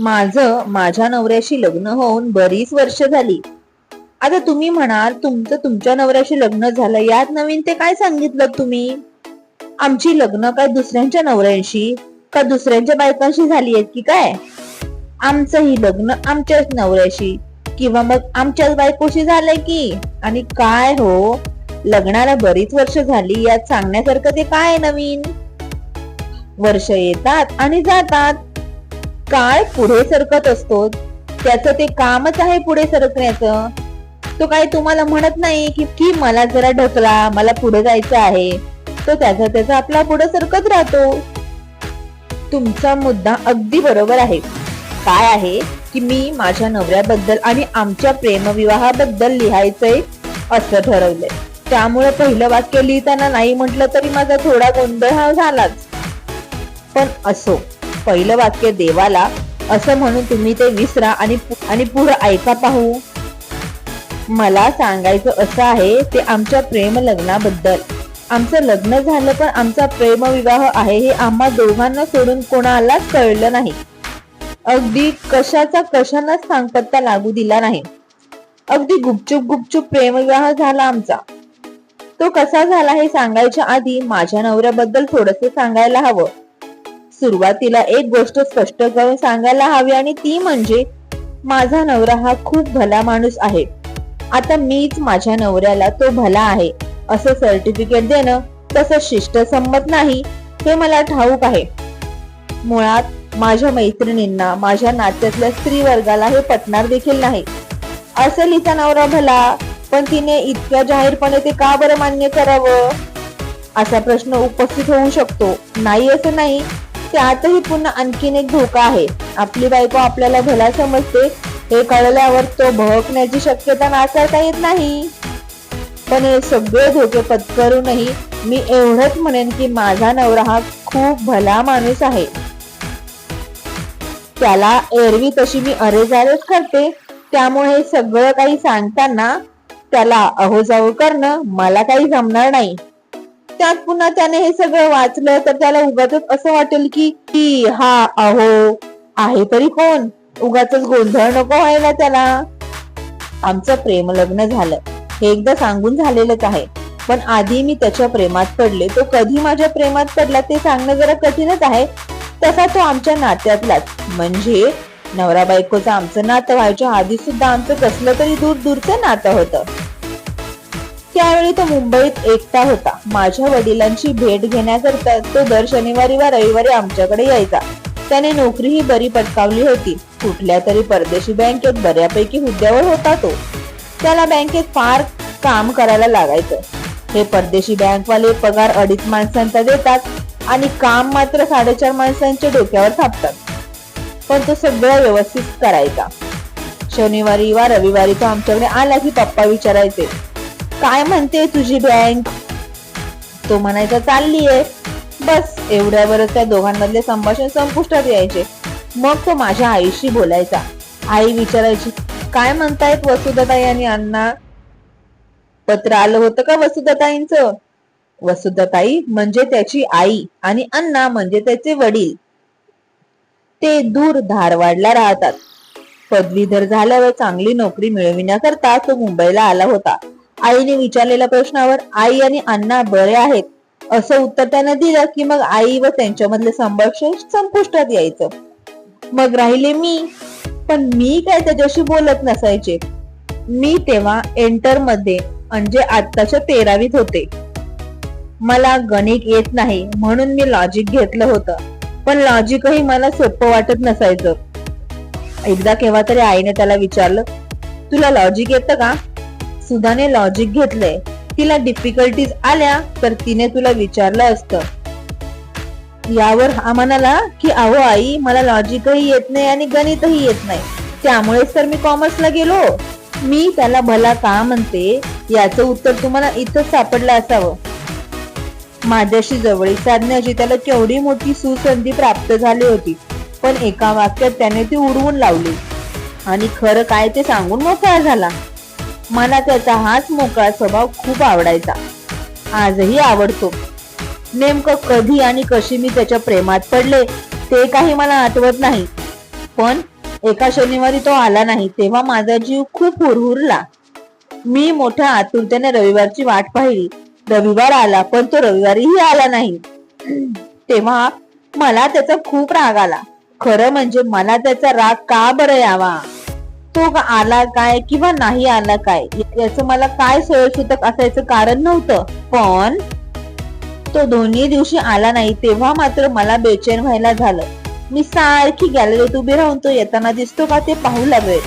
माझं माझ्या नवऱ्याशी लग्न होऊन बरीच वर्ष झाली. आता तुम्ही म्हणाल तुमचं तुमच्या नवऱ्याशी लग्न झालं यात नवीन ते काय सांगितलं तुम्ही? आमची लग्न काय दुसऱ्यांच्या नवऱ्यांशी का दुसऱ्यांच्या बायकांशी झाली आहेत की काय? आमचं ही लग्न आमच्याच नवऱ्याशी किंवा मग आमच्याच बायकोशी झालंय की? आणि काय हो? लग्नाला बरीच वर्ष झाली यात सांगण्यासारखं ते काय नवीन? वर्ष येतात आणि जातात. काळ पुढे सरकत असतो. त्याचं ते कामच आहे पुढे सरकण्याचं. तो काही तुम्हाला म्हणत नाही की की मला जरा ढकला मला पुढे जायचं आहे. तो त्याचा त्याचा आपला पुढे सरकत राहतो. तुमचा मुद्दा अगदी बरोबर आहे. काय आहे की मी माझ्या नवऱ्याबद्दल आणि आमच्या प्रेमविवाहाबद्दल लिहायचंय असं ठरवलंय. त्यामुळे पहिलं वाक्य लिहिताना नाही म्हटलं तरी माझा थोडा गोंधळ हा झालाच. पण असो. पहिलं वाक्य देवाला असं म्हणून तुम्ही ते विसरा आणि आणि पुढं ऐका पाहू. मला सांगायचं असं आहे ते आमच्या प्रेम लग्नाबद्दल. आमचं लग्न झालं पण आमचा प्रेमविवाह आहे हे आम्हा दोघांना सोडून कोणालाच कळलं नाही. अगदी कशाचा कशानाच सांगपत्ता लागू दिला नाही. अगदी गुपचूप गुपचूप प्रेमविवाह झाला आमचा. तो कसा झाला हे सांगायच्या आधी माझ्या नवऱ्याबद्दल थोडस सांगायला हवं. सुरुवातीला एक गोष्ट स्पष्ट करून सांगायला हवी आणि ती म्हणजे माझा नवरा हा खूप भला माणूस आहे. आता मीच माझ्या नवऱ्याला तो भला आहे असं सर्टिफिकेट देणं तसं शिष्टसंमत नाही हे मला ठाऊक आहे. मुळात माझ्या मैत्रिणींना माझ्या नात्यातल्या स्त्री वर्गाला हे पटणार देखील नाही. असेल हिचा नवरा भला पण तिने इतक्या जाहीरपणे ते का बरं मान्य करावं? असा प्रश्न उपस्थित होऊ शकतो. नाही असं नाही त्यातही पुन्हा आणखीन एक धोका आहे. आपली बायको आपल्याला भला समजते हे कळल्यावर तो भहकण्याची शक्यता नाकारता येत नाही. पण हे सगळे धोके पत्करूनही मी एवढंच म्हणेन की माझा नवरा हा खूप भला माणूस आहे. त्याला एरवी तशी मी अरेजारेच करते. त्यामुळे हे सगळं काही सांगताना त्याला अहो जाऊ करणं मला काही जमणार नाही. त्यात पुन्हा त्याने हे सगळं वाचलं तर त्याला उगाच असं वाटेल की की हा अहो आहे तरी कोण? उगाच गोंधळ नको व्हायला त्याला. आमचं प्रेम लग्न झालं. हे एकदा सांगून झालेलंच आहे. पण आधी मी त्याच्या प्रेमात पडले. तो कधी माझ्या प्रेमात पडला ते सांगणं जरा कठीणच आहे. तसा तो आमच्या नात्यातलाच. म्हणजे नवरा बायकोचं आमचं नातं व्हायच्या आधी सुद्धा आमचं कसलं तरी दूर दूरचं नातं होतं. त्यावेळी तो मुंबईत एकटा होता. माझ्या वडिलांची भेट घेण्याकरता तो दर शनिवारी व रविवारी आमच्याकडे यायचा. त्याने नोकरीही बरी पटकावली होती. कुठल्या तरी परदेशी बँकेत बऱ्यापैकी हुद्द्यावर होता तो. त्याला बँकेत फार काम करायला लागायचं. हे परदेशी बँकवाले पगार अडीच माणसांचा देतात आणि काम मात्र साडेचार माणसांच्या डोक्यावर थापतात. पण तो सगळं व्यवस्थित करायचा. शनिवारी वा रविवारी तो आमच्याकडे आला की पप्पा विचारायचे काय म्हणते तुझी बँक? तो म्हणायचा चालली आहे बस एवढ्यावरच त्या दोघांमधले संभाषण संपुष्टात यायचे. मग तो माझ्या आईशी बोलायचा. आई विचारायची काय म्हणतायत वसुधाताई आणि अण्णा? पत्र आलं होतं का वसुधाताईंच? वसुधाताई म्हणजे त्याची आई आणि अण्णा म्हणजे त्याचे वडील. ते दूर धारवाडला राहतात. पदवीधर झाल्यावर चांगली नोकरी मिळविण्याकरता तो मुंबईला आला होता. आईने विचारलेल्या प्रश्नावर आई आणि अण्णा बरे आहेत असं उत्तर त्यानं दिलं की मग आई व त्यांच्यामधले संभाषण संपुष्टात यायचं. मग राहिले मी पण मी काय त्याच्याशी बोलत नसायचे. मी तेव्हा एंटरमध्ये म्हणजे आत्ताच्या तेरावीत होते. मला गणित येत नाही म्हणून मी लॉजिक घेतलं होतं पण लॉजिकही मला सोपं वाटत नसायचं. एकदा केव्हा तरी आईने त्याला विचारलं तुला लॉजिक येतं का? सुधाने लॉजिक घेतलंय. तिला डिफिकल्टीज आल्या तर तिने तुला विचारलं असतं. यावर हा म्हणाला की अहो आई मला लॉजिकही येत नाही आणि गणितही येत नाही. त्यामुळेच तर मी कॉमर्सला गेलो. मी त्याला भला का म्हणते? याचं उत्तर तुम्हाला इथं सापडलं असावं. माझ्याशी जवळीक साधण्याची त्याला केवढी मोठी सुसंधी प्राप्त झाली होती पण एका वाक्यात त्याने ती उडवून लावली. आणि खरं काय ते सांगून मोकळा झाला. मला त्याचा हाच मोकळा स्वभाव खूप आवडायचा. आजही आवडतो. नेमकं कधी आणि कशी मी त्याच्या प्रेमात पडले ते काही मला आठवत नाही. पण एका शनिवारी तो आला नाही तेव्हा माझा जीव खूप हुरहुरला. मी मोठ्या आतुरतेने रविवारची वाट पाहिली. रविवार आला पण तो रविवारीही आला नाही. तेव्हा मला त्याचा खूप राग आला. खरं म्हणजे मला त्याचा राग का बरं यावा? तो आला काय किंवा नाही आला काय? याचं मला काय सोयसुतक असायचं कारण नव्हतं. पण तो दोन्ही दिवशी आला नाही तेव्हा मात्र मला बेचैन व्हायला झालं. मी सारखी गॅलरीत उभी राहून तो येताना दिसतो का ते पाहू लागले.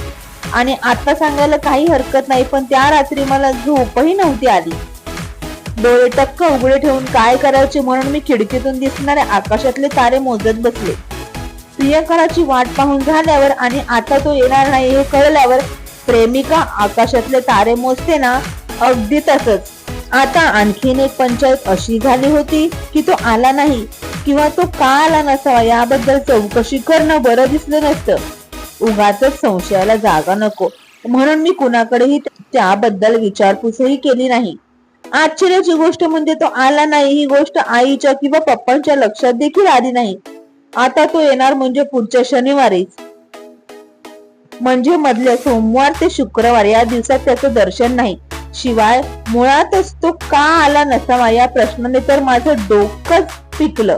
आणि आता सांगायला काही हरकत नाही पण त्या रात्री मला झोपही नव्हती आली. डोळे टक्क उघडे ठेवून काय करायचे म्हणून मी खिडकीतून दिसणाऱ्या आकाशातले तारे मोजत बसले. प्रियकराची वाट पाहून झाल्यावर आणि आता तो येणार नाही हे कळल्यावर प्रेमिका आकाशातले तारे मोजते ना अगदी तसंच. आता आणखीन एक पंचायत अशी झाली होती की तो आला नाही किंवा तो का आला नसावा याबद्दल चौकशी करणं बरं दिसलं नसतं. उगाच संशयाला जागा नको. म्हणून मी कुणाकडेही त्याबद्दल विचारपूसही केली नाही. आश्चर्याची गोष्ट म्हणजे तो आला नाही ही गोष्ट आईच्या किंवा पप्पांच्या लक्षात देखील आली नाही. आता तो येणार म्हणजे पुढच्या शनिवारीच. म्हणजे मधल्या सोमवार ते शुक्रवार या दिवसात त्याचं दर्शन नाही. शिवाय मुळातच तो का आला नसावा या प्रश्नाने तर माझं डोकंच पिकलं.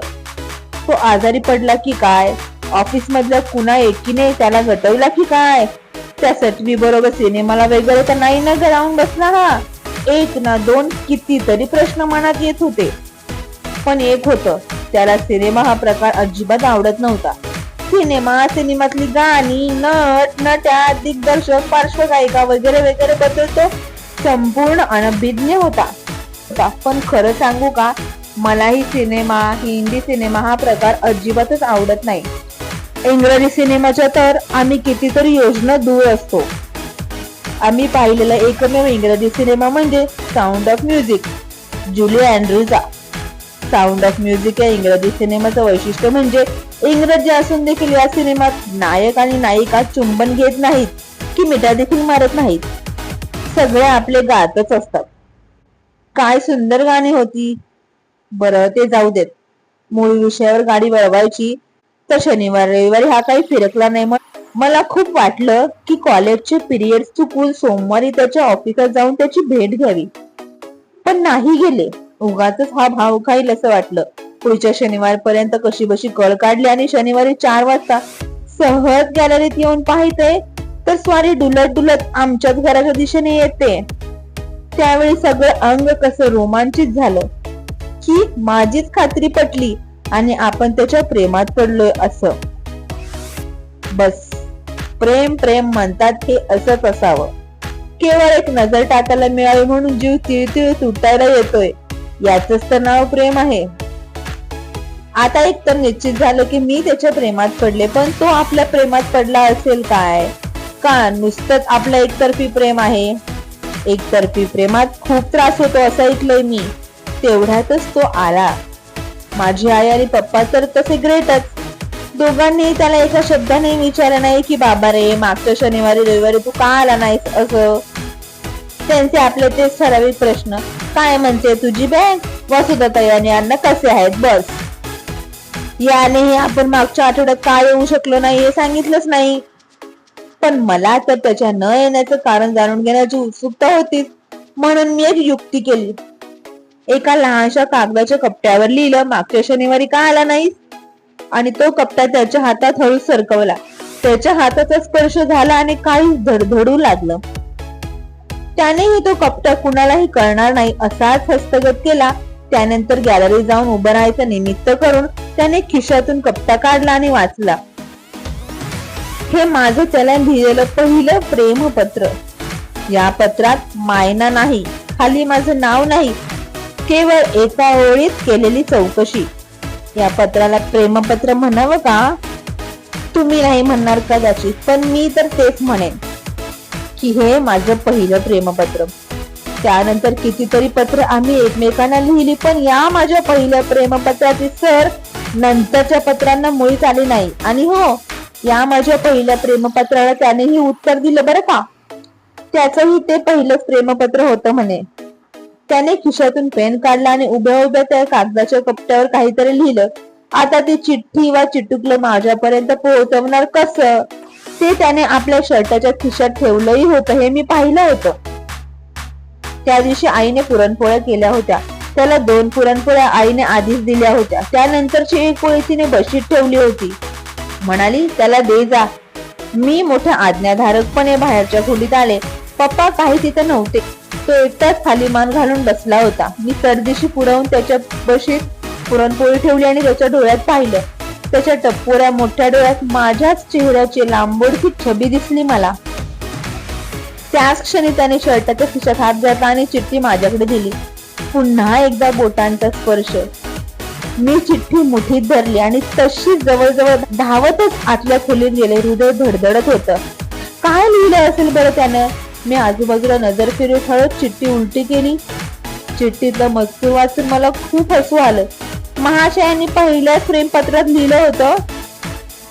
तो आजारी पडला की काय? ऑफिस मधल्या कुणा एकीने त्याला गटवला की काय? त्या सटवी बरोबर सिनेमाला वगैरे तर नाही ना राहून बसला हा एक ना दोन कितीतरी प्रश्न मनात येत होते. पण एक होत. त्याला सिनेमा हा प्रकार अजिबात आवडत नव्हता. सिनेमा सिनेमातली गाणी नट नट्या दिग्दर्शक पार्श्वगायिका वगैरे वगैरे बद्दल तो संपूर्ण अनभिज्ञ होता. पण खरं सांगू का? मलाही सिनेमा हिंदी सिनेमा हा प्रकार अजिबातच आवडत नाही. इंग्रजी सिनेमाच्या तर आम्ही कितीतरी योजना दूर असतो. आम्ही पाहिलेला एकमेव इंग्रजी सिनेमा म्हणजे साऊंड ऑफ म्युझिक जुलिया अँड्रूजा साऊंड ऑफ म्युझिक या इंग्रजी सिनेमाचं वैशिष्ट्य म्हणजे इंग्रजी असून देखील या सिनेमात नायक आणि नायिका चुंबन घेत नाहीत की मिठा देखील मारत नाहीत. सगळे आपले गातच असतात. काय सुंदर गाणी होती. बरं ते जाऊ देत. मूळ विषयावर गाडी वळवायची तर शनिवार रविवारी हा काही फिरकला नाही मग मला खूप वाटलं की कॉलेजचे पिरियड चुकून सोमवारी त्याच्या ऑफिसात जाऊन त्याची भेट घ्यावी. पण नाही गेले. उगाच हा भाव खाईल असं वाटलं. पुढच्या शनिवारपर्यंत कशी बशी कळ काढली आणि शनिवारी चार वाजता सहज गॅलरीत येऊन पाहायचंय तर स्वारी डुलत डुलत आमच्याच घराच्या दिशेने येते. त्यावेळी सगळं अंग कसं रोमांचित झालं. की माझीच खात्री पटली आणि आपण त्याच्या प्रेमात पडलोय असं. बस. प्रेम प्रेम म्हणतात हे असंच असावं. केवळ एक नजर टाकायला मिळावी म्हणून जीव तिळतिळ तुटायला येतोय. याचंच तर नाव प्रेम आहे. आता एक तर निश्चित झालं की मी त्याच्या प्रेमात पडले पण तो आपल्या प्रेमात पडला असेल काय? का नुसतंच आपलं एकतर्फी प्रेम आहे. एकतर्फी प्रेमात खूप त्रास होतो असं ऐकलंय मी. तेवढ्यातच तो आला. माझी आई आणि पप्पा तर तसे ग्रेटच. दोघांनी त्याला एका शब्दाने विचारलं नाही की बाबा रे मागच्या शनिवारी रविवारी तू का आला नाहीस असं? त्यांचे आपले ते ठराविक प्रश्न. काय म्हणते तुझी बँक वसुधाता आणि अण्णा कसे आहेत? बस. यानेही आपण मागच्या आठवड्यात का येऊ शकलो नाही हे सांगितलंच नाही. पण मला तर त्याच्या न येण्याचं कारण जाणून घेण्याची उत्सुकता होतीच म्हणून मी एक युक्ती केली. एका लहानशा कागदाच्या कपट्यावर लिहिलं मागच्या शनिवारी का आला नाही आणि तो कपटा त्याच्या हातात हळू सरकवला. त्याच्या हाताचा स्पर्श झाला आणि काही धडधडू लागलं. त्यानेही तो कपटा कुणालाही कळणार नाही असाच हस्तगत केला. त्यानंतर गॅलरी जाऊन उभं राहायचं निमित्त करून त्याने खिशातून कपटा काढला आणि वाचला. हे माझं त्याला लिहिलेलं पहिलं प्रेमपत्र. या पत्रात मायना नाही खाली माझं नाव नाही केवळ एका ओळीत केलेली चौकशी. या पत्राला प्रेमपत्र म्हणावं का? तुम्ही नाही म्हणणार कदाचित पण मी तर तेच म्हणेन. की हे माझं पहिलं प्रेमपत्र. त्यानंतर कितीतरी पत्र आम्ही एकमेकांना लिहिली पण या माझ्या पहिल्या प्रेमपत्राची सर नंतरच्या पत्रांना मुळीच आली नाही. आणि हो या माझ्या पहिल्या प्रेमपत्राला त्यानेही उत्तर दिलं बरं का? त्याचंही ते पहिलंच प्रेमपत्र होतं म्हणे. त्याने खिशातून पेन काढला आणि उभ्या उभ्या त्या कागदाच्या कपट्यावर काहीतरी लिहिलं. आता ती चिठ्ठी वा चिटुकलं माझ्यापर्यंत पोहोचवणार कसं? ते त्याने आपल्या शर्टाच्या खिशात ठेवलंही होतं हे मी पाहिलं होतं. त्या दिवशी आईने पुरणपोळ्या केल्या होत्या. त्याला दोन पुरणपोळ्या आईने आधीच दिल्या होत्या. त्यानंतरची एक पोळी तिने बशीत ठेवली होती. म्हणाली त्याला दे जा. मी मोठ्या आज्ञाधारकपणे बाहेरच्या खोलीत आले. पप्पा काही तिथे नव्हते. तो एकटाच खाली मान घालून बसला होता. मी सरदिशी पुरवून त्याच्या बशीत पुरणपोळी ठेवली आणि त्याच्या डोळ्यात पाहिलं. त्याच्या टप्पोऱ्या मोठ्या डोळ्यात माझ्याच चेहऱ्याची लांबोडकी छबी दिसली मला. त्याच क्षणी त्याने शर्टाच्या खिशात हात घातला आणि चिठ्ठी माझ्याकडे दिली. पुन्हा एकदा बोटांचा स्पर्श. मी चिठ्ठी मुठीत धरली आणि तशीच जवळजवळ धावतच आतल्या खोलीत गेले. हृदय धडधडत होत. काय लिहिलं असेल बरं त्यानं? मी आजूबाजूला नजर फिरून हळद चिठ्ठी उलटी केली. चिठ्ठीतलं मजकूर वाचून मला खूप हसू आलं. महाशयांनी पहिल्याच प्रेमपत्रात लिहिलं होतं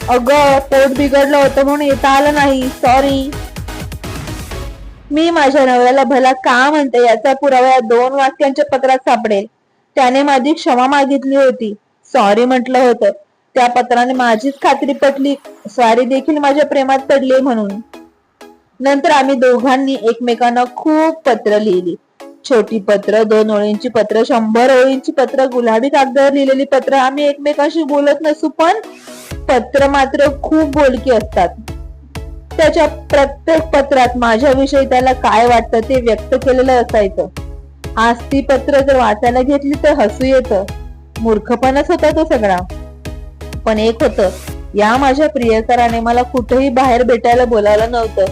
अगं पोट बिघडलं होतं म्हणून येता आलं नाही सॉरी मी माझ्या नवऱ्याला भला का म्हणते याचा पुरावा या दोन वाक्यांच्या पत्रात सापडेल. त्याने माझी क्षमा मागितली होती. सॉरी म्हटलं होतं. त्या पत्राने माझीच खात्री पटली. स्वारी देखील माझ्या प्रेमात पडली म्हणून. नंतर आम्ही दोघांनी एकमेकांना खूप पत्र लिहिली. छोटी पत्र दोन ओळींची पत्र शंभर ओळींची पत्र गुलाबी कागदावर लिहिलेली पत्र. आम्ही एकमेकांशी बोलत नसू पण पत्र मात्र खूप बोलकी असतात. त्याच्या प्रत्येक पत्रात माझ्याविषयी त्याला काय वाटतं ते व्यक्त केलेलं असायचं. आज ती पत्र जर वाचायला घेतली तर हसू येतं. मूर्खपणच होता तो सगळा. पण एक होतं या माझ्या प्रियकराने मला कुठेही बाहेर भेटायला बोलावलं नव्हतं.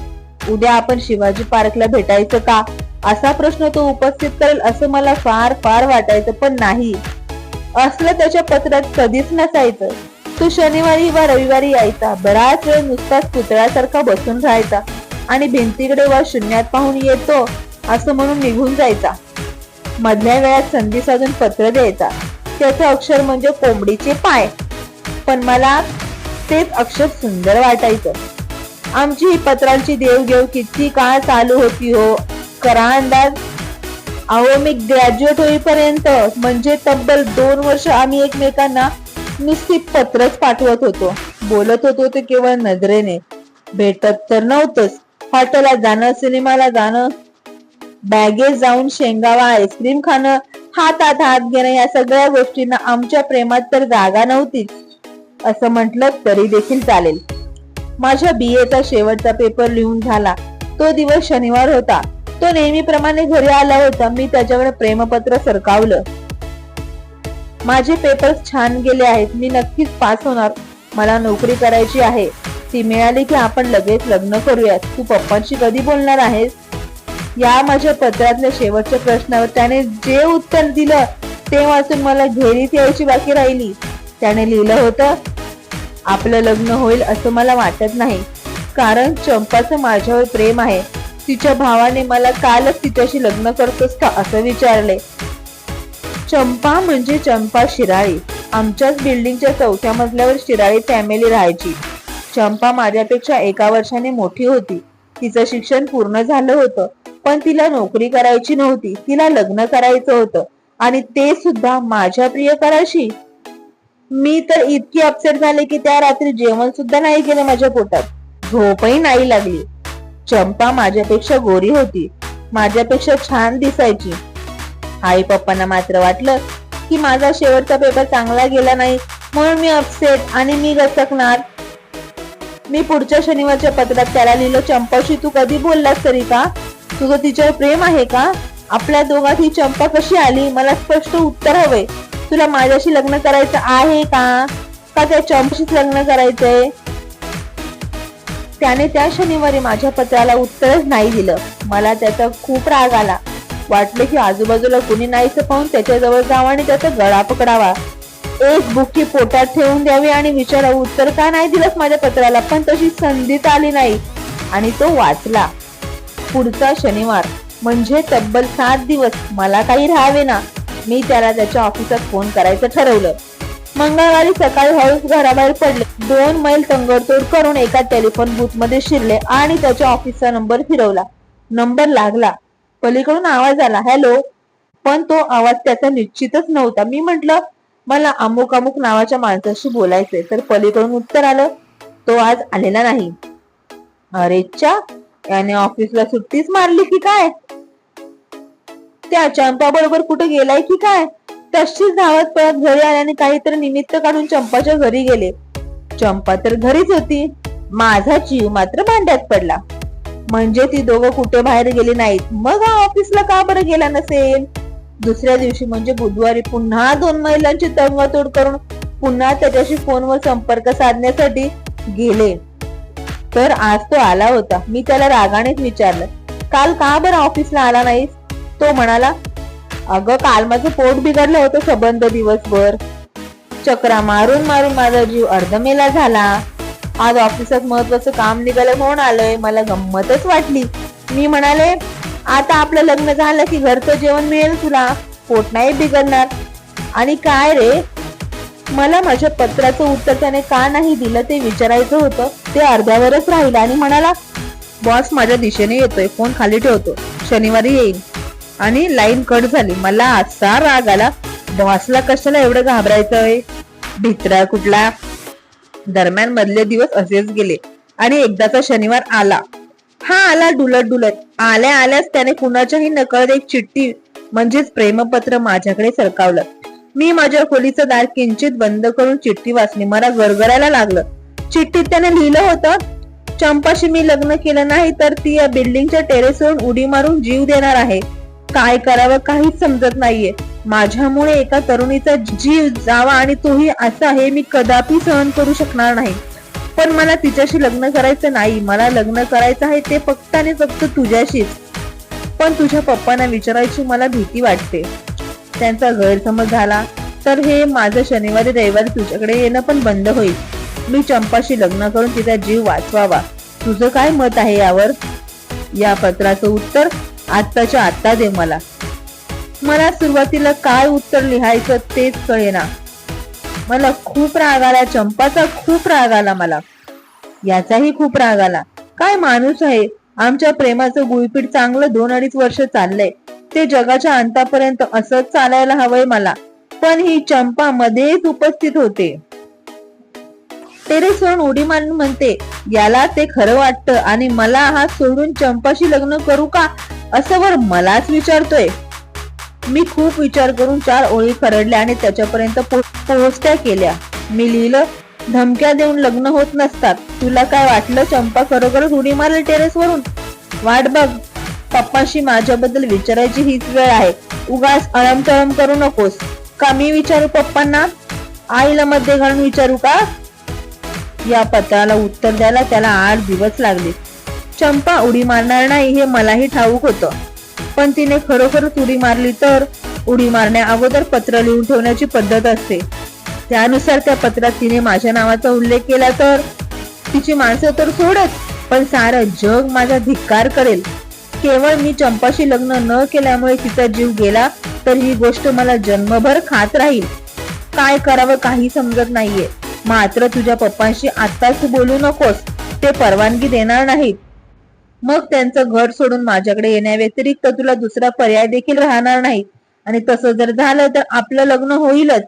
उद्या आपण शिवाजी पार्कला भेटायचं का? असा प्रश्न तो उपस्थित करेल असं मला फार फार वाटायचं पण नाही. असलं त्याच्या पत्रात कधीच नसायचं. तो शनिवारी वा रविवारी यायचा. बराच वेळ नुसताच पुतळ्यासारखा बसून राहायचा आणि भिंतीकडे वा शून्यात पाहून येतो असं म्हणून निघून जायचा. मधल्या वेळात संधी साधून पत्र द्यायचा. त्याचं अक्षर म्हणजे कोंबडीचे पाय. पण मला तेच अक्षर सुंदर वाटायचं. आमची ही पत्रांची देवघेव किती काळ चालू होती हो? करा अंदाज अहो मी ग्रॅज्युएट होईपर्यंत म्हणजे तब्बल दोन वर्ष आम्ही एकमेकांना नुसती पत्रच पाठवत होतो. बोलत होतो ते केवळ नजरेने. भेटत तर नव्हतंच. हॉटेलला जाणं सिनेमाला जाणं बॅगेत जाऊन शेंगावा आईस्क्रीम खाणं हातात हात घेणं या सगळ्या गोष्टींना आमच्या प्रेमात तर जागा नव्हतीच. असं म्हटलं तरी देखील चालेल. माझ्या बीएचा शेवटचा पेपर लिहून झाला. तो दिवस शनिवार होता. तो नेहमीप्रमाणे घरी आला होता. मी त्याच्यावर प्रेमपत्र सरकावलं. माझे पेपर्स छान गेले आहेत. मी नक्कीच पास होणार. मला नोकरी करायची आहे. ती मिळाली की आपण लगेच लग्न करूयात. तू पप्पांशी कधी बोलणार आहेस? या माझ्या पत्रातल्या शेवटच्या प्रश्नावर त्याने जे उत्तर दिलं ते वाचून मला घेरीत यायची बाकी राहिली. त्याने लिहिलं होतं आपलं लग्न होईल असं मला वाटत नाही. कारण चंपाचं माझ्यावर प्रेम आहे. तिच्या भावाने मला कालच तिच्याशी लग्न करतोस का असं विचारले. चंपा म्हणजे चंपा शिराळी. आमच्याच बिल्डिंगच्या चौथ्या मजल्यावर शिराळी फॅमिली राहायची. चंपा माझ्यापेक्षा एका वर्षाने मोठी होती. तिचं शिक्षण पूर्ण झालं होतं पण तिला नोकरी करायची नव्हती तिला लग्न करायचं होतं आणि ते सुद्धा माझ्या प्रियकराशी. मी तर इतकी अपसेट झाले की त्या रात्री जेवण सुद्धा नाही केलं माझ्या पोटात. झोपही नाही लागली. चंपा माझ्यापेक्षा गोरी होती. माझ्यापेक्षा छान दिसायची. आई पप्पांना मात्र वाटलं की माझा शेवटचा पेपर चांगला गेला नाही म्हणून मी अपसेट आणि मी घसकणार मी पुढच्या शनिवारच्या पत्रात त्याला लिहिलं चंपाशी तू कधी बोललास तरी का? तुझं तिच्यावर प्रेम आहे का? आपल्या दोघात ही चंपा कशी आली? मला स्पष्ट उत्तर हवंय तुला माझ्याशी लग्न करायचं आहे का? का त्या चंपाशीच लग्न करायचंय? त्याने त्या शनिवारी माझ्या पत्राला उत्तरच नाही दिलं. मला त्याचा खूप राग आला. वाटलं की आजूबाजूला कुणी नाहीचं पाहून त्याच्याजवळ जावं आणि त्याचा गळा पकडावा. एक बुकी पोटात ठेवून द्यावी आणि विचारावं उत्तर का नाही दिलंस माझ्या पत्राला? पण तशी संधीच आली नाही. आणि तो वाचला. पुढचा शनिवार म्हणजे तब्बल सात दिवस मला काही राहावे ना. मी त्याला त्याच्या ऑफिसात फोन करायचं ठरवलं. मंगळवारी सकाळी हळूच घराबाहेर पडले. दोन मैल तंगडतोड करून एका टेलिफोन बूथमध्ये शिरले आणि त्याच्या ऑफिसचा नंबर फिरवला. नंबर लागला. पलीकडून आवाज आला हॅलो. पण तो आवाज त्याचा निश्चितच नव्हता. मी म्हंटल मला अमुक अमुक नावाच्या माणसाशी बोलायचंय. तर पलीकडून उत्तर आलं तो आज आलेला नाही. अरेच्छा याने ऑफिसला सुट्टीच मारली की काय? त्या चंपा बरोबर कुठे गेलाय की काय? तशीच धावत पळत घरी आल्याने काहीतरी निमित्त काढून चंपाच्या घरी गेले. चंपा तर घरीच होती. माझा जीव मात्र भांड्यात पडला. म्हणजे ती दोघं कुठे बाहेर गेली नाहीत. मग हा ऑफिसला का बरं गेला नसेल? दुसऱ्या दिवशी म्हणजे बुधवारी पुन्हा दोन महिलांची तंगतोड करून पुन्हा त्याच्याशी फोनवर संपर्क साधण्यासाठी गेले. तर आज तो आला होता. मी त्याला रागानेच विचारलं काल का बरं ऑफिसला आला नाहीस? तो म्हणाला अगं काल माझं पोट बिघडलं होतं सबंध दिवसभर. चक्रा मारून मारून माझा जीव अर्धमेला झाला. आज ऑफिसात महत्वाचं काम निघालं म्हणून आलंय मला गंमतच वाटली. मी म्हणाले आता आपलं लग्न झालं की घरचं जेवण मिळेल तुला. पोट नाही बिघडणार. आणि काय रे? मला माझ्या पत्राचं उत्तर त्याने का नाही दिलं ते विचारायचं होतं. ते अर्ध्यावरच राहिलं आणि म्हणाला बॉस माझ्या दिशेने येतोय. फोन खाली ठेवतो. शनिवारी येईल आणि लाईन कट झाली. मला असा राग आला बॉसला कशाला एवढं घाबरायचंय? भित्रा कुठला? दरम्यान मधले दिवस असेच गेले. आणि एकदाचा शनिवार आला. हा आला डुलत डुलत. आल्या आल्याच त्याने कुणाच्याही नकळत एक चिठ्ठी म्हणजेच प्रेमपत्र माझ्याकडे सरकावलं. मी माझ्या खोलीचं दार किंचित बंद करून चिठ्ठी वाचली. मला गरगरायला लागलं. चिठ्ठीत त्याने लिहिलं होतं चंपाशी मी लग्न केलं नाही तर ती या बिल्डिंगच्या टेरेसवरून उडी मारून जीव देणार आहे. काय करावं काहीच समजत नाहीये. माझ्यामुळे एका तरुणीचा जीव जावा आणि तोही असा हे मी कदापि सहन करू शकणार नाही. पण मला तिच्याशी लग्न करायचं नाही. मला लग्न करायचं आहे ते फक्त आणि फक्त तुझ्याशीच. पण तुझ्या पप्पांना विचारायची मला भीती वाटते. त्यांचा गैरसमज झाला तर हे माझं शनिवारी रविवारी तुझ्याकडे येणं पण बंद होईल. मी चंपाशी लग्न करून तिचा जीव वाचवावा. तुझं काय मत आहे यावर? या पत्राचं उत्तर आत्ताच्या आत्ता दे मला. मला सुरुवातीला काय उत्तर लिहायचं तेच कळेना. मला खूप राग आला चंपाचा खूप राग आला मला. याचाही खूप राग आला. काय माणूस आहे? आमच्या प्रेमाचं गुळपीठ चांगलं दोन अडीच वर्ष चाललंय. ते जगाच्या अंतापर्यंत असंच चालायला हवंय मला. पण ही चंपा मध्येच उपस्थित होते. टेरेसवरून उडी मारून म्हणते याला ते खरं वाटतं आणि मला हा सोडून चंपाशी लग्न करू का? असं वर मलाच विचारतोय. मी खूप विचार करून चार ओळी खरडल्या आणि त्याच्यापर्यंत पो- पोहोचत्या केल्या. मी लिहिलं धमक्या देऊन लग्न होत नसतात. तुला काय वाटलं चंपा खरोखरच उडी मारेल टेरेसवरून वाट बघ. पप्पाशी माझ्याबद्दल विचारायची हीच वेळ आहे. उगाच अळमतळम करू नकोस. का मी विचारू पप्पांना? आईला मध्ये घालून विचारू का? या पत्राला उत्तर द्यायला त्याला आठ दिवस लागले. चंपा उडी मारणार नाही हे मलाही ठाऊक होतं. पण तिने खरोखरच उडी मारली तर उडी मारण्या अगोदर पत्र लिहून ठेवण्याची पद्धत असते. त्यानुसार त्या पत्रात तिने माझ्या नावाचा उल्लेख केला तर तिची माणसं तर सोडच पण सारं जग माझा धिक्कार करेल. केवळ मी चंपाशी लग्न न केल्यामुळे तिचा जीव गेला तर ही गोष्ट मला जन्मभर खात राहील. काय करावं काही समजत नाहीये. मात्र तुझ्या पप्पांशी आत्ताच बोलू नकोस. ते परवानगी देणार नाहीत. मग त्यांचं घर सोडून माझ्याकडे येण्याव्यतिरिक्त तुला दुसरा पर्याय देखील राहणार नाही. आणि तसं जर झालं तर आपलं लग्न होईलच.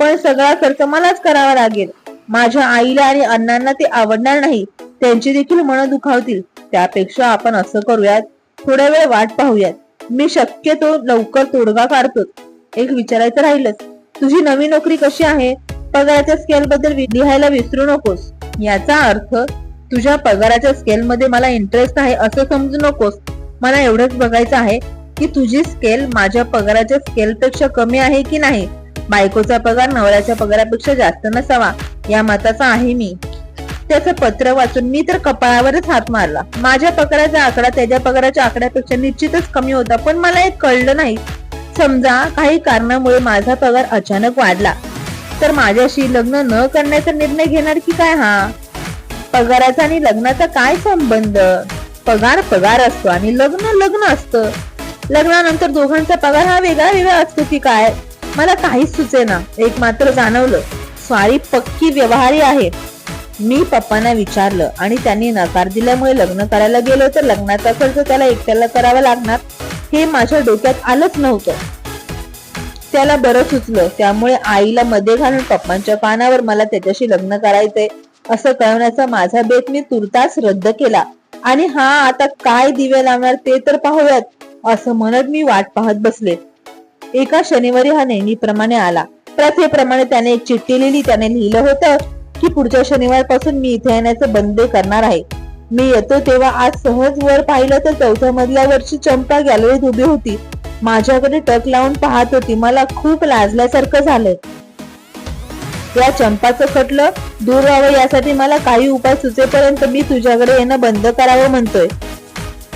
पण सगळा खर्च मलाच करावा लागेल. माझ्या आईला आणि अण्णांना ते आवडणार नाही. त्यांची देखील मन दुखावतील. त्यापेक्षा आपण असं करूयात. थोड्या वेळ वाट पाहूयात. मी शक्यतो लवकर तोडगा काढतो एक विचारायचं राहिलंच. तुझी नवी नोकरी कशी आहे? पगाराच्या स्केल बद्दल लिहायला विसरू नकोस. याचा अर्थ तुझ्या पगाराच्या स्केलमध्ये मला इंटरेस्ट आहे असं समजू नकोस. मला एवढंच बघायचं आहे की तुझी स्केल माझ्या पगाराच्या स्केलपेक्षा कमी आहे की नाही? बायकोचा पगार नवऱ्याच्या पगारापेक्षा जास्त नसावा या मताचा आहे मी. त्याचं पत्र वाचून मी तर कपाळावरच हात मारला. माझ्या पगाराचा आकडा त्याच्या पगाराच्या आकड्यापेक्षा निश्चितच कमी होता पण मला एक कळलं नाही. समजा काही कारणामुळे माझा पगार अचानक वाढला तर माझ्याशी लग्न न करण्याचा निर्णय घेणार की काय हा? पगाराचा आणि लग्नाचा काय संबंध? पगार पगार असतो आणि लग्न लग्न असतं. लग्नानंतर दोघांचा पगार हा वेगळा वेगळा असतो की काय? मला काहीच सुचेना. एक मात्र जाणवलं. स्वारी पक्की व्यवहारी आहे. मी पप्पांना विचारलं आणि त्यांनी नकार दिल्यामुळे लग्न करायला गेलो तर लग्नाचा खर्च त्याला एकट्याला करावा लागणार? हे माझ्या डोक्यात आलंच नव्हतं. त्याला बरं सुचलं. त्यामुळे आईला मध्ये घालून पप्पांच्या पानावर मला त्याच्याशी लग्न करायचंय. असं कळवण्याचा माझा बेत मी तुर्तास रद्द केला. आणि हा आता काय दिवे लावणार ते तर पाहूयात असं म्हणत मी वाट पाहत बसले. एका शनिवारी हा नेहमीप्रमाणे आला. प्रथेप्रमाणे त्याने एक चिठ्ठी लिहिली. त्याने लिहिलं होतं की पुढच्या शनिवारपासून मी इथे येण्याचं बंद करणार आहे. मी येतो तेव्हा आज सहज वर पाहिलं तर चौथ्या मजल्यावरची चंपा गॅलरीत उभी होती. माझ्याकडे टक लावून पाहत होती. मला खूप लाजल्यासारखं झालंय या चंपाचं खटलं दूर राहावं यासाठी मला काही उपाय सुचेपर्यंत मी तुझ्याकडे येणं बंद करावं म्हणतोय.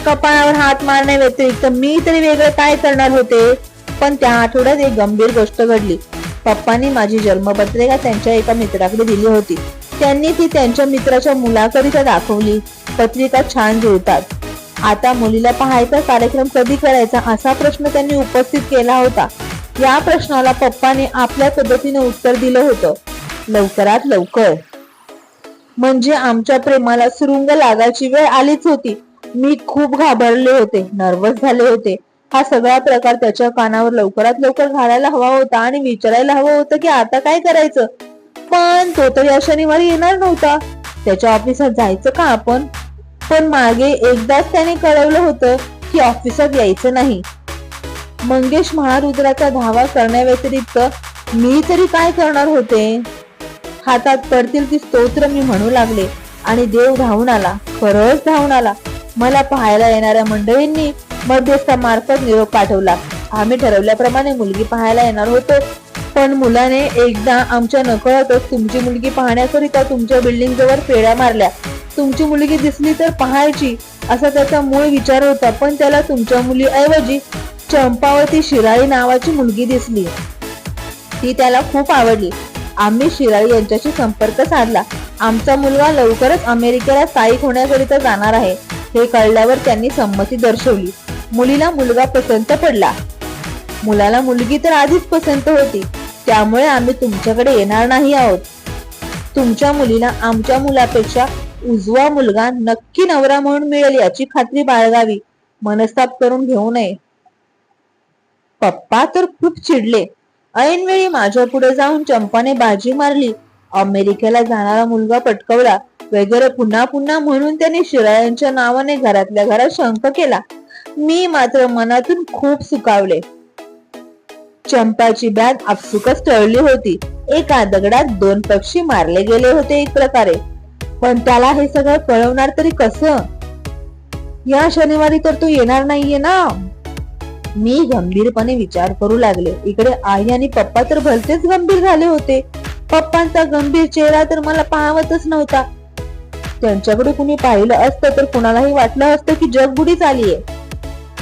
कपाळावर हात मारण्या व्यतिरिक्त मी तरी वेगळं काय करणार होते? पण त्या आठवड्यात एक गंभीर गोष्ट घडली. पप्पांनी माझी जन्मपत्रिका त्यांच्या एका मित्राकडे दिली होती. त्यांनी ती त्यांच्या मित्राच्या मुलाकरिता दाखवली. पत्रिका छान जुळतात. आता मुलीला पाहायचा कार्यक्रम कधी करायचा असा प्रश्न त्यांनी उपस्थित केला होता. या प्रश्नाला पप्पाने आपल्या पद्धतीने उत्तर दिलं होतं. लवकरात लवकर. म्हणजे आमच्या प्रेमाला सुरुंग लागायची वेळ आलीच होती. मी खूप घाबरले होते नर्वस झाले होते. हा सगळा प्रकार त्याच्या कानावर लवकरात लवकर घालायला हवा होता आणि विचारायला हवं होतं की आता काय करायचं? पण तो तर या शनिवारी येणार नव्हता. त्याच्या ऑफिसात जायचं का आपण? पण मागे एकदाच त्याने कळवलं होतं की ऑफिसात यायचं नाही. मंगेश महारुद्राचा धावा करण्याव्यतिरिक्त मी तरी काय करणार होते? हातात पडतील ती स्तोत्र मी म्हणू लागले. आणि देव धावून आला. खरंच धावून आला. मला पाहायला येणाऱ्या मंडळींनी मध्यस्थामार्फत निरोप पाठवला. आम्ही ठरवल्याप्रमाणे मुलगी पाहायला येणार होतो. पण मुलाने एकदा आमच्या नकळतच तुमची मुलगी पाहण्याकरिता तुमच्या बिल्डिंग जवळ पेड्या मारल्या. तुमची मुलगी दिसली तर पाहायची असा त्याचा मूळ विचार होता. पण त्याला तुमच्या मुलीऐवजी चंपावती शिराळी नावाची मुलगी दिसली. ती त्याला खूप आवडली. आम्ही शिराळी यांच्याशी संपर्क साधला. आमचा मुलगा लवकरच अमेरिकेला स्थायिक होण्याकरिता जाणार आहे हे कळल्यावर त्यांनी संमती दर्शवली. मुलीला मुलगा पसंत पडला. मुलाला मुलगी तर आधीच पसंत होती त्यामुळे आम्ही तुमच्याकडे येणार नाही आहोत. तुमच्या मुलीला आमच्या मुलापेक्षा उजवा मुलगा नक्की नवरा म्हणून मिळेल याची खात्री बाळगावी. मनस्ताप करून घेऊ नये. पप्पा तर खूप चिडले. ऐनवेळी माझ्या पुढे जाऊन चंपाने बाजी मारली. अमेरिकेला जाणारा मुलगा पटकवला. वगैरे पुन्हा पुन्हा म्हणून त्याने शिराळ्यांच्या नावाने घरातल्या घरात शंख केला. मी मात्र मनातून खूप सुकावले चंपाची बॅग आपसुकच टळली होती. एका दगडात दोन पक्षी मारले गेले होते एक प्रकारे. पण त्याला हे सगळं कळवणार तरी कसं? या शनिवारी तर तू येणार नाहीये ना? मी गंभीरपणे विचार करू लागले. इकडे आई आणि पप्पा तर भलतेच गंभीर झाले होते. पप्पांचा गंभीर चेहरा तर मला पाहवतच नव्हता. त्यांच्याकडे कुणी पाहिलं असतं तर कुणालाही वाटलं असतं की जग बुडीच आलीये.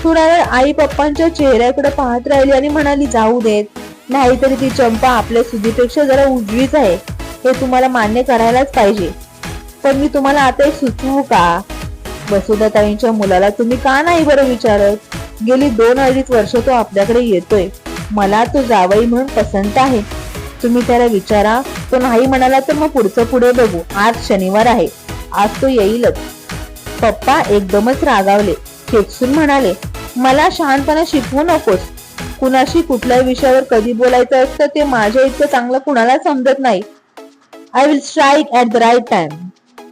थोडा वेळ आई पप्पांच्या चेहऱ्याकडे पाहत राहिली आणि म्हणाली जाऊ देत. नाहीतरी ती चंपा आपल्या सुधीपेक्षा जरा उजवीच आहे. हे तुम्हाला मान्य करायलाच पाहिजे. पण मी तुम्हाला आता एक सुचवू का? वसुधाताईंच्या मुलाला तुम्ही का नाही बरं विचारत? गेली दोन अडीच वर्ष तो आपल्याकडे येतोय. मला तो जावई म्हणून पसंत आहे. तुम्ही त्याला विचारा. तो नाही म्हणाला तर मग पुढचं पुढे बघू. आज शनिवार आहे. आज तो येईलच. पप्पा एकदमच रागावले. खेचून म्हणाले मला शहाणपणा शिकवू नकोस. कुणाशी कुठल्या विषयावर कधी बोलायचं असतं ते माझ्या इतकं चांगलं कुणाला समजत नाही. I will strike at the right time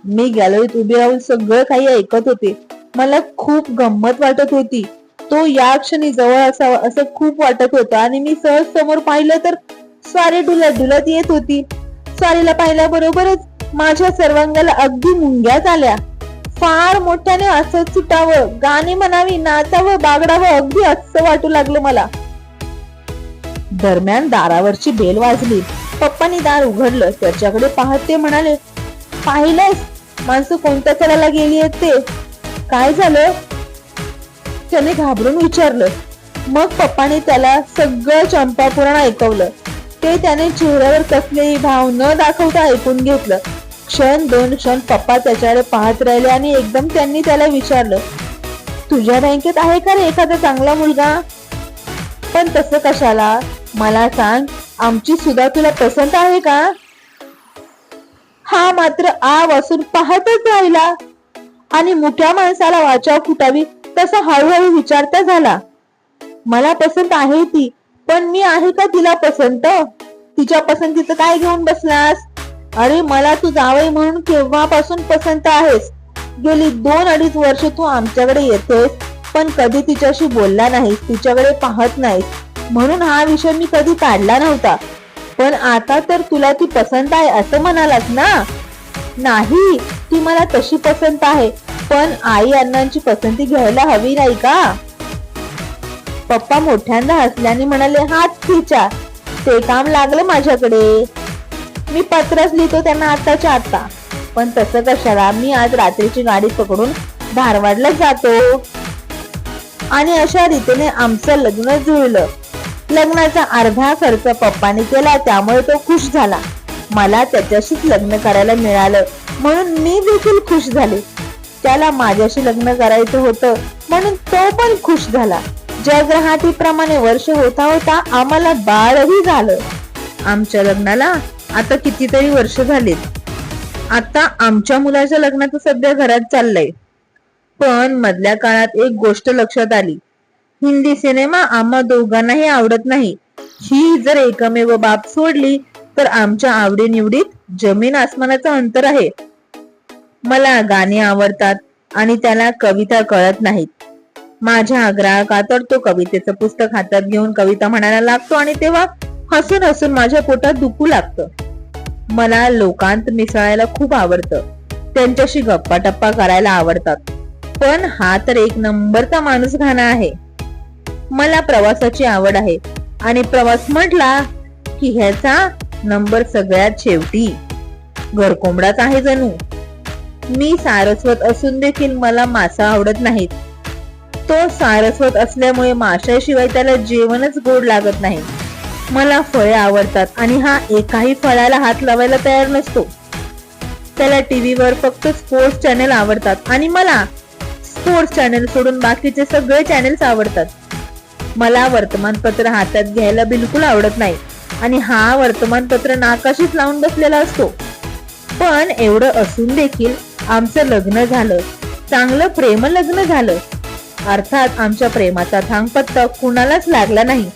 मी गॅलरीत उभी राहून सगळं काही ऐकत होते. मला खूप गंमत वाटत होती. तो या क्षणी जवळ असावा असं खूप वाटत होतं. आणि मी सहज समोर पाहिलं तर स्वारी डुलत डुलत येत होती. स्वारीला पाहिल्याबरोबरच माझ्या सर्वांगाला अगदी मुंग्याच आल्या फार मोठ्याने असं सुटावं गाणी म्हणावी नाचावं बागडावं अगदी असं वाटू लागलं मला. दरम्यान दारावरची बेल वाजली. पप्पानी दार उघडलं. त्याच्याकडे पाहत ते म्हणाले पाहिलंस? माणसं कोणत्या करायला गेली आहेत ते? काय झालं? त्याने घाबरून विचारलं. मग पप्पाने त्याला सगळं चंपा पुराण ऐकवलं. ते त्याने चेहऱ्यावर कसलेही भाव न दाखवता ऐकून घेतलं. क्षण दोन क्षण पप्पा त्याच्याकडे पाहत राहिले आणि एकदम त्यांनी त्याला विचारलं तुझ्या बँकेत आहे का रे एखादा चांगला मुलगा? पण तसं कशाला? मला सांग आमची सुद्धा तुला पसंत आहे का? हा मात्र आ वासून पाहतच राहिला. आणि मोठ्या माणसाला वाचाव फुटावी तसा हळूहळू विचारता झाला. मला पसंत आहे ती पण मी आहे का तिला पसंत? तिच्या पसंतीचं काय घेऊन बसलास? अरे मला तू जावई म्हणून केव्हापासून पसंत आहेस? गेली दोन अडीच वर्ष तू आमच्याकडे येतेस पण कधी तिच्याशी बोलला नाहीस तिच्याकडे पाहत नाहीस. म्हणून हा विषय मी कधी काढला नव्हता. पण आता तर तुला ती पसंत आहे असं म्हणालास ना? नाही ती मला तशी पसंत आहे. पण आई अण्णांची पसंती घ्यायला हवी नाही का? पप्पा मोठ्यांदा हसल्याने म्हणाले हाच खिचा ते काम लागलं माझ्याकडे. मी पत्रच लिहितो त्यांना आत्ताच्या आत्ता. पण तसं कशाला? मी आज रात्रीची गाडी पकडून धारवाडला जातो. आणि अशा रीतीने आमचं लग्न जुळलं. लग्नाचा अर्धा खर्च पप्पाने केला त्यामुळे तो खुश झाला. मला त्याच्याशीच लग्न करायला मिळालं. म्हणून मी देखील खुश झाले. त्याला माझ्याशी लग्न करायचं होतं म्हणून तो पण खुश झाला. जगराहाटीप्रमाणे वर्ष होता होता आम्हाला बाळही झालं. आमच्या लग्नाला आता कितीतरी वर्ष झालीत. आता आमच्या मुलाच्या लग्नाचं सध्या घरात चाललंय. पण मधल्या काळात एक गोष्ट लक्षात आली. हिंदी सिनेमा आम्हा दोघांनाही आवडत नाही. ही जर एकमेव बाब सोडली तर आमच्या आवडीनिवडीत जमीन आसमानाचं अंतर आहे. मला गाणे आवडतात आणि त्याला कविता कळत नाहीत. माझ्या ग्राहकात तो कवितेचं पुस्तक हातात घेऊन कविता म्हणायला लागतो आणि तेव्हा हसून हसून माझ्या पोटात दुखू लागतं. मला लोकांत मिसळायला खूप आवडतं. त्यांच्याशी गप्पा टप्पा करायला आवडतात. पण हा तर एक नंबरचा माणूस घाणा आहे. मला प्रवासाची आवड आहे आणि प्रवास म्हटला की ह्याचा नंबर सगळ्यात शेवटी घरकोंबडाच आहे जणू. मी सारस्वत असून देखील मला मासा आवडत नाहीत. तो सारस्वत असल्यामुळे माशाशिवाय त्याला जेवणच गोड लागत नाही. मला फळे आवडतात आणि हा एकाही फळाला हात लावायला तयार नसतो. त्याला टीव्हीवर फक्त स्पोर्ट्स चॅनेल आवडतात आणि मला स्पोर्ट्स चॅनेल सोडून बाकीचे सगळे चॅनेल्स आवडतात. मला वर्तमानपत्र हातात घ्यायला बिलकुल आवडत नाही आणि हा वर्तमानपत्र नाकाशीच लावून बसलेला असतो. पण एवढं असून देखील आमचं लग्न झालं. चांगलं प्रेम लग्न झालं. अर्थात आमच्या प्रेमाचा थांगपत्ता कुणालाच लागला नाही.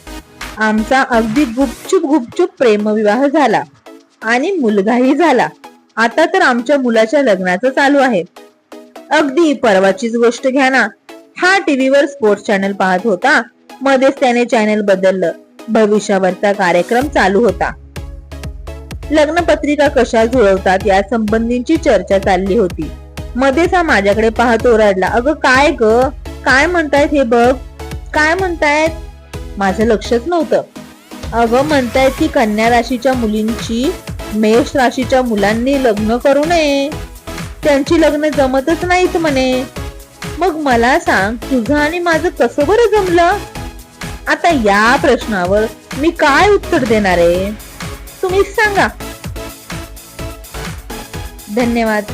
आमचा अगदी गुपचूप गुपचूप प्रेमविवाह झाला आणि मुलगाही झाला. आता तर आमच्या मुलाच्या लग्नाचं चालू आहे. अगदी परवाचीच गोष्ट घ्या ना. हा टीव्हीवर स्पोर्ट्स चॅनल पाहत होता. मध्येच त्याने चॅनल बदललं. भविष्यावरचा कार्यक्रम चालू होता. लग्न पत्रिका कशा जुळवतात या संबंधीची चर्चा चालली होती. मध्येच हा माझ्याकडे पाहत ओरडला अगं काय ग? काय म्हणतायत हे बघ? काय म्हणतायत? माझं लक्षच नव्हतं. अगं म्हणतायत की कन्या राशीच्या मुलींची मेष राशीच्या मुलांनी लग्न करू नये. त्यांची लग्न जमतच नाहीत म्हणे. मग मला सांग तुझं आणि माझं कसं बरं जमलं? आता या प्रश्नावर मी काय उत्तर देणार आहे? तुम्हीच सांगा. धन्यवाद.